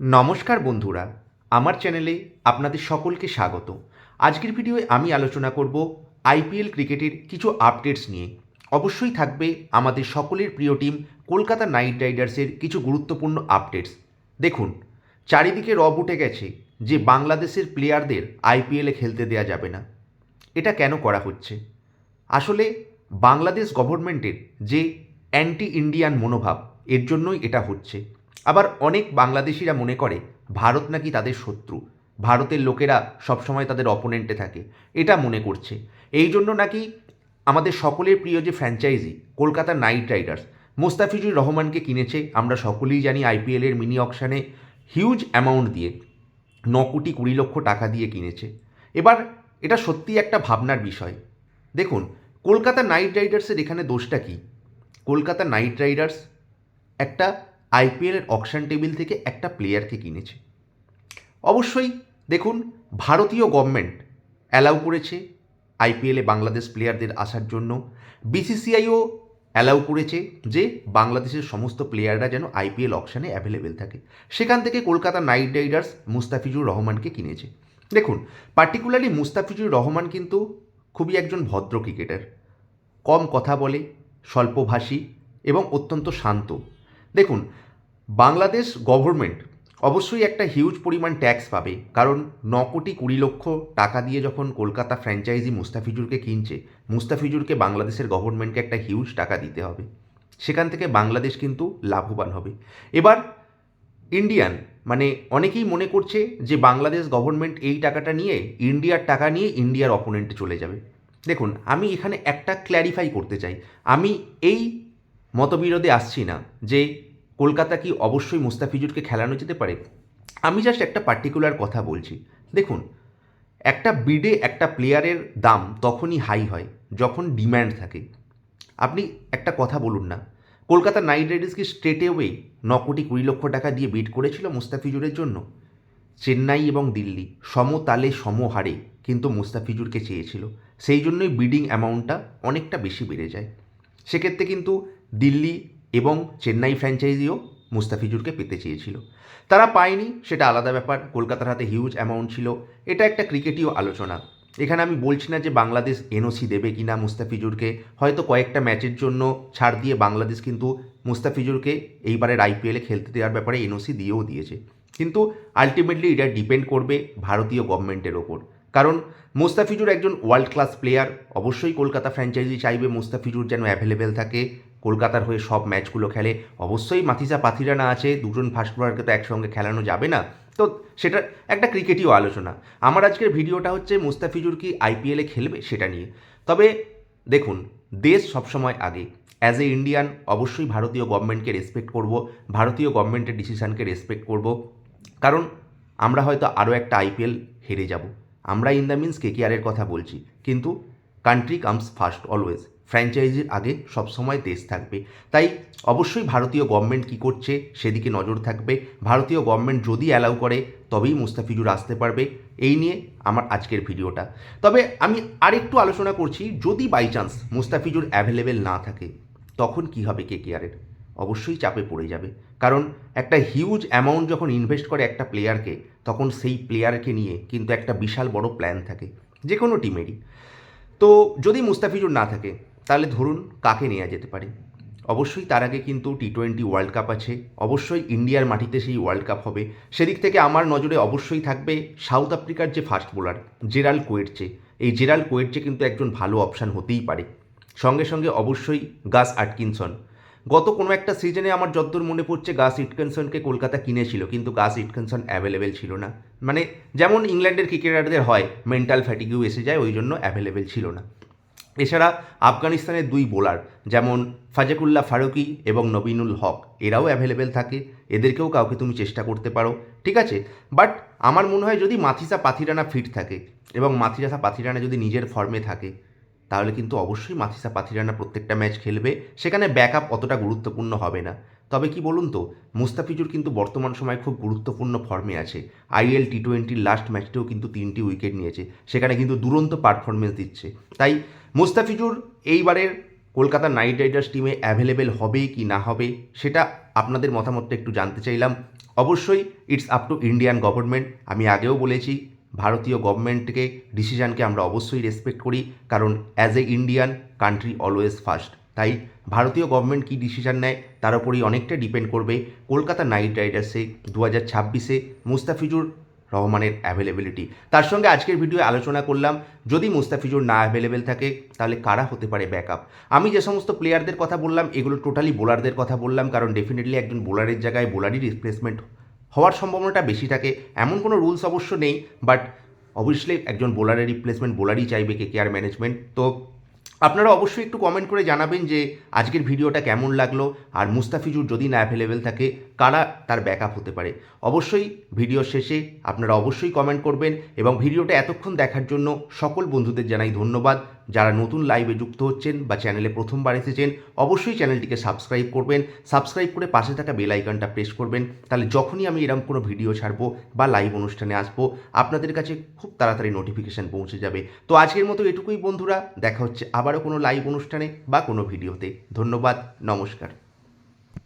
নমস্কার বন্ধুরা, আমার চ্যানেলে আপনাদের সকলকে স্বাগত। আজকের ভিডিওয়ে আমি আলোচনা করব আইপিএল ক্রিকেটের কিছু আপডেটস নিয়ে। অবশ্যই থাকবে আমাদের সকলের প্রিয় টিম কলকাতা নাইট রাইডার্সের কিছু গুরুত্বপূর্ণ আপডেটস। দেখুন, চারিদিকে রব উঠে গেছে যে বাংলাদেশের প্লেয়ারদের আইপিএলে খেলতে দেওয়া যাবে না। এটা কেন করা হচ্ছে? আসলে বাংলাদেশ গভর্নমেন্টের যে অ্যান্টি ইন্ডিয়ান মনোভাব, এর জন্যই এটা হচ্ছে। আবার অনেক বাংলাদেশিরা মনে করে, ভারত নাকি তাদের শত্রু। ভারতের লোকেরা সবসময় তাদের অপোনেন্টে থাকে। এটা মনে করছে। এই জন্য নাকি আমাদের সকলের প্রিয় যে franchise Kolkata Knight Riders, Mustafizur রহমানকে কিনেছে, আমরা সকলেই জানি আইপিএলের মিনি অকশানে হিউজ অ্যামাউন্ট দিয়ে, ন কোটি কুড়ি লক্ষ টাকা দিয়ে কিনেছে। এবার এটা সত্যি একটা ভাবনার বিষয়। দেখুন, কলকাতা নাইট রাইডার্সের এখানে দোষটা কী? কলকাতা নাইট রাইডার্স একটা আইপিএলের অকশন টেবিল থেকে একটা প্লেয়ারকে কিনেছে। অবশ্যই দেখুন, ভারতীয় গভর্নমেন্ট অ্যালাউ করেছে আইপিএলে বাংলাদেশ প্লেয়ারদের আসার জন্য। বিসিসিআইও অ্যালাউ করেছে যে বাংলাদেশের সমস্ত প্লেয়াররা যেন আইপিএল অকশানে অ্যাভেলেবেল থাকে। সেখান থেকে কলকাতা নাইট রাইডার্স মুস্তাফিজুর রহমানকে কিনেছে। দেখুন পার্টিকুলারলি মুস্তাফিজুর রহমান কিন্তু খুবই একজন ভদ্র ক্রিকেটার কম কথা বলে, স্বল্পভাষী এবং অত্যন্ত শান্ত। দেখুন, বাংলাদেশ গভর্নমেন্ট অবশ্যই একটা হিউজ পরিমাণ ট্যাক্স পাবে, কারণ ন কোটি কুড়ি লক্ষ টাকা দিয়ে যখন কলকাতা ফ্র্যাঞ্চাইজি মুস্তাফিজুরকে কিনছে, মুস্তাফিজুরকে বাংলাদেশের গভর্নমেন্টকে একটা হিউজ টাকা দিতে হবে। সেখান থেকে বাংলাদেশ কিন্তু লাভবান হবে। এবার ইন্ডিয়ান মানে অনেকেই মনে করছে যে বাংলাদেশ গভর্নমেন্ট এই টাকাটা নিয়ে ইন্ডিয়ার টাকা নিয়ে ইন্ডিয়ার অপোনেন্টে চলে যাবে। দেখুন, আমি এখানে একটা ক্ল্যারিফাই করতে চাই। আমি এই মতবিরোধে আসছি না যে কলকাতা কি অবশ্যই মুস্তাফিজুরকে খেলানো যেতে পারে? আমি জাস্ট একটা পার্টিকুলার কথা বলছি। দেখুন, একটা বিডে একটা প্লেয়ারের দাম তখনই হাই হয় যখন ডিম্যান্ড থাকে। আপনি একটা কথা বলুন না, কলকাতা নাইট রাইডার্স কি স্ট্রেটে ওয়ে ন কোটি কুড়ি লক্ষ টাকা দিয়ে বিড করেছিল মুস্তাফিজুরের জন্য? চেন্নাই এবং দিল্লি সমতালে সমহারে কিন্তু মুস্তাফিজুরকে চেয়েছিল। সেই জন্যই বিডিং অ্যামাউন্টটা অনেকটা বেশি বেড়ে যায়। সেক্ষেত্রে কিন্তু দিল্লি এবং চেন্নাই ফ্র্যাঞ্চাইজিও মুস্তাফিজুরকে পেতে চেয়েছিল। তারা পায়নি, সেটা আলাদা ব্যাপার। কলকাতার হাতে হিউজ অ্যামাউন্ট ছিল। এটা একটা ক্রিকেটীয় আলোচনা। এখানে আমি বলছি না যে বাংলাদেশ এনওসি দেবে কি না মুস্তাফিজুরকে। হয়তো কয়েকটা ম্যাচের জন্য ছাড় দিয়ে বাংলাদেশ কিন্তু মুস্তাফিজুরকে এইবারের আইপিএলে খেলতে দেওয়ার ব্যাপারে এনওসি দিয়েও দিয়েছে। কিন্তু আলটিমেটলি এটা ডিপেন্ড করবে ভারতীয় গভর্নমেন্টের ওপর। কারণ মুস্তাফিজুর একজন ওয়ার্ল্ড ক্লাস প্লেয়ার অবশ্যই কলকাতা ফ্র্যাঞ্চাইজি চাইবে মুস্তাফিজুর যেন অ্যাভেলেবেল থাকে। কলকাতার হয়ে সব ম্যাচগুলো খেলে, অবশ্যই মাথিসা পাথিরা না আছে, দুজন ফাস্ট বোলারকে তো একসঙ্গে খেলানো যাবে না। তো সেটা একটা ক্রিকেটীয় আলোচনা। আমার আজকের ভিডিওটা হচ্ছে মুস্তাফিজুর কি আইপিএলে খেলবে সেটা নিয়ে। তবে দেখুন, দেশ সবসময় আগে। অ্যাজ এ ইন্ডিয়ান অবশ্যই ভারতীয় গভর্নমেন্টকে রেসপেক্ট করব, ভারতীয় গভর্নমেন্টের ডিসিশনকে রেসপেক্ট করব। কারণ আমরা হয়তো আরও একটা আইপিএল হেরে যাব। আমরা ইন দ্য মিনস কেকেআরের কথা বলছি। কিন্তু কান্ট্রি কামস ফার্স্ট অলওয়েজ ফ্র্যাঞ্চাইজির আগে সবসময় দেশ থাকবে। তাই অবশ্যই ভারতীয় গভর্নমেন্ট কী করছে সেদিকে নজর থাকবে। ভারতীয় গভর্নমেন্ট যদি অ্যালাউ করে, তবেই মুস্তাফিজুর আসতে পারবে। এই নিয়ে আমার আজকের ভিডিওটা। তবে আমি আরেকটু আলোচনা করছি, যদি বাই চান্স মুস্তাফিজুর অ্যাভেলেবেল না থাকে, তখন কি হবে কেকেআরের অবশ্যই চাপে পড়ে যাবে। কারণ একটা হিউজ অ্যামাউন্ট যখন ইনভেস্ট করে একটা প্লেয়ারকে তখন সেই প্লেয়ারকে নিয়ে কিন্তু একটা বিশাল বড় প্ল্যান থাকে যে কোনো টিমেরই তো যদি মুস্তাফিজুর না থাকে তাহলে ধরুন কাকে নেওয়া যেতে পারে? অবশ্যই তার আগে কিন্তু টি টোয়েন্টি ওয়ার্ল্ড কাপ আছে। অবশ্যই ইন্ডিয়ার মাটিতে সেই ওয়ার্ল্ড কাপ হবে। সেদিক থেকে আমার নজরে অবশ্যই থাকবে সাউথ আফ্রিকার যে ফাস্ট বোলার জেরাল কোয়েটচে এই জেরাল কোয়েটচে কিন্তু একজন ভালো অপশান হতেই পারে। সঙ্গে সঙ্গে অবশ্যই গাস আটকিনসন গত কোনো একটা সিজনে আমার যতদূর মনে পড়ছে গাস ইটকিনসনকে কলকাতা কিনেছিল, কিন্তু গাস ইটকিনসন অ্যাভেলেবেল ছিল না। মানে যেমন ইংল্যান্ডের ক্রিকেটারদের হয় মেন্টাল ফ্যাটিগিউ এসে যায়, ওই জন্য অ্যাভেলেবেল ছিল না। এছাড়া আফগানিস্তানের দুই বোলার, যেমন ফাজেকুল্লাহ ফারুকি এবং নবীনুল হক, এরাও অ্যাভেলেবেল থাকে। এদেরকেও কাউকে তুমি চেষ্টা করতে পারো, ঠিক আছে? বাট আমার মনে হয় যদি মাথিসা পাথিরানা ফিট থাকে এবং মাথিরাসা পাথিরানা যদি নিজের ফর্মে থাকে, তাহলে কিন্তু অবশ্যই মাথিসা পাথিরানা প্রত্যেকটা ম্যাচ খেলবে। সেখানে ব্যাকআপ অতটা গুরুত্বপূর্ণ হবে না। তবে কি বলুন তো, মুস্তাফিজুর কিন্তু বর্তমান সময় খুব গুরুত্বপূর্ণ ফর্মে আছে। আইএল টি টোয়েন্টির লাস্ট ম্যাচটাও কিন্তু তিনটি উইকেট নিয়েছে। সেখানে কিন্তু দুরন্ত পারফরমেন্স দিচ্ছে। তাই মুস্তাফিজুর, এইবারের কলকাতা নাইট রাইডার্স টিমে অ্যাভেলেবেল হবে কি না হবে, সেটা আপনাদের মতামতটা একটু জানতে চাইলাম। অবশ্যই it's up to Indian government আমি আগেও বলেছি, ভারতীয় গভর্নমেন্টকে ডিসিশনকে আমরা অবশ্যই রেসপেক্ট করি, কারণ as a Indian country always first তাই ভারতীয় গভর্নমেন্ট কী ডিসিশন নেয়, তার উপরই অনেকটা ডিপেন্ড করবে। কলকাতা নাইট রাইডার্সে দু হাজার ছাব্বিশে মুস্তাফিজুর রহমানের অ্যাভেলেবিলিটি তার সঙ্গে আজকের ভিডিও আলোচনা করলাম, যদি মুস্তাফিজুর না অ্যাভেলেবেল থাকে, তাহলে কারা হতে পারে ব্যাকআপ আমি যে সমস্ত প্লেয়ারদের কথা বললাম, এগুলো টোটালি বোলারদের কথা বললাম, কারণ ডেফিনেটলি একজন বোলারের জায়গায় বোলারই রিপ্লেসমেন্ট হওয়ার সম্ভাবনাটা বেশি থাকে। এমন কোনো রুলস অবশ্য নেই বাট অবভিয়াসলি একজন বোলারের রিপ্লেসমেন্ট বোলারই চাইবে কে কেয়ার ম্যানেজমেন্ট তো আপনারা অবশ্যই একটু কমেন্ট করে জানাবেন যে আজকের ভিডিওটা কেমন লাগল, আর মুস্তাফিজুর যদি না অ্যাভেলেবেল থাকে, কারা তার ব্যাকআপ হতে পারে? অবশ্যই ভিডিও শেষে আপনারা অবশ্যই কমেন্ট করবেন এবং ভিডিওটা এতক্ষণ দেখার জন্য সকল বন্ধুদের জানাই ধন্যবাদ। যারা নতুন লাইভে যুক্ত হচ্ছেন বা চ্যানেলে প্রথমবার এসেছেন, অবশ্যই চ্যানেলটিকে সাবস্ক্রাইব করবেন। সাবস্ক্রাইব করে পাশে থাকা বেল আইকনটা প্রেস করবেন। তাহলে যখনই আমি এরকম কোনো ভিডিও ছাড়বো বা লাইভ অনুষ্ঠানে আসব, আপনাদের কাছে খুব তাড়াতাড়ি নোটিফিকেশান পৌঁছে যাবে। তো আজকের মতো এটুকুই বন্ধুরা, দেখা হচ্ছে আবারও কোনো লাইভ অনুষ্ঠানে বা কোনো ভিডিওতে ধন্যবাদ, নমস্কার।